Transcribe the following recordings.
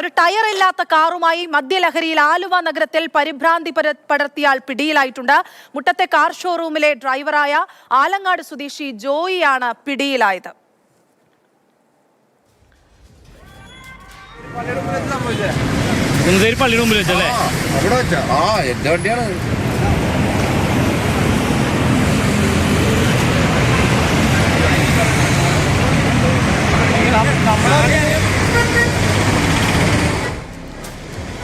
ഒരു ടയർ ഇല്ലാത്ത കാറുമായി മദ്യലഹരിയിൽ ആലുവ നഗരത്തിൽ പരിഭ്രാന്തി പടർത്തിയാൽ പടർത്തിയ പിടിയിലായിട്ടുണ്ട്. മുട്ടത്തെ കാർ ഷോറൂമിലെ ഡ്രൈവറായ ആലങ്ങാട് സ്വദേശി ജോയിയാണ് പിടിയിലായത്. പള്ളിയുടെ മുമ്പിൽ വെച്ചല്ലേ അവിടെ വെച്ചാ. ആ എന്റെ വണ്ടിയാണ്.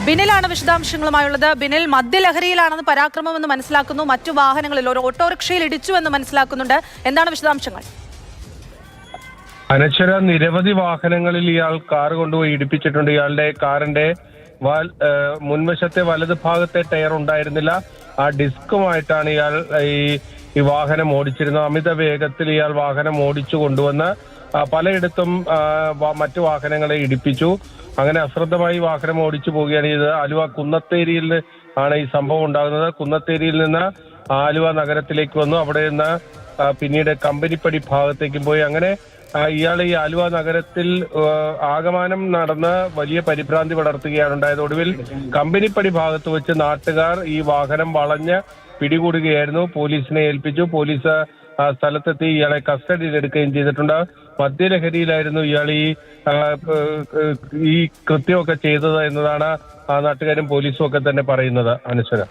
ബിനിലാണ് വിശദാംശങ്ങളുമായുള്ളത്. ബിനിൽ മദ്യലഹരിയിലാണെന്ന് പരാക്രമമെന്ന് മനസ്സിലാക്കുന്നു. മറ്റു വാഹനങ്ങളിൽ ഒരു ഓട്ടോറിക്ഷയിൽ ഇടിച്ചു എന്ന് മനസ്സിലാക്കുന്നുണ്ട്. എന്താണ് വിശദാംശങ്ങൾ? അനശ്വര നിരവധി വാഹനങ്ങളിൽ ഇയാൾ കാർ കൊണ്ടുപോയി ഇടിപ്പിച്ചിട്ടുണ്ട്. ഇയാളുടെ കാറിന്റെ മുൻവശത്തെ വലത് ഭാഗത്തെ ടയർ ഉണ്ടായിരുന്നില്ല. ആ ഡിസ്കുമായിട്ടാണ് ഇയാൾ ഈ ഈ വാഹനം ഓടിച്ചിരുന്ന അമിത വേഗത്തിൽ ഇയാൾ വാഹനം ഓടിച്ചു കൊണ്ടുവന്ന് പലയിടത്തും മറ്റു വാഹനങ്ങളെ ഇടിപ്പിച്ചു. അങ്ങനെ അശ്രദ്ധമായി വാഹനം ഓടിച്ചു പോവുകയാണ് ചെയ്തത് ആലുവ കുന്നത്തേരിയിൽ ആണ് ഈ സംഭവം ഉണ്ടാകുന്നത്. കുന്നത്തേരിയിൽ നിന്ന് ആലുവ നഗരത്തിലേക്ക് വന്നു. അവിടെ നിന്ന് പിന്നീട് കമ്പനിപ്പടി ഭാഗത്തേക്കും പോയി. അങ്ങനെ ഇയാൾ ഈ ആലുവ നഗരത്തിൽ ആഗമനം നടന്ന് വലിയ പരിഭ്രാന്തി പടർത്തുകയാണ് ഉണ്ടായത്. ഒടുവിൽ കമ്പനിപ്പടി ഭാഗത്ത് വെച്ച് നാട്ടുകാർ ഈ വാഹനം വളഞ്ഞ് പിടികൂടുകയായിരുന്നു. പോലീസിനെ ഏൽപ്പിച്ചു. പോലീസ് സ്ഥലത്തെത്തി ഇയാളെ കസ്റ്റഡിയിൽ എടുക്കുകയും ചെയ്തിട്ടുണ്ട്. മദ്യലഹരിയിലായിരുന്നു ഇയാൾ ഈ ഈ കൃത്യമൊക്കെ ചെയ്തത് എന്നതാണ് നാട്ടുകാരും പോലീസും ഒക്കെ തന്നെ പറയുന്നത്. അനുസര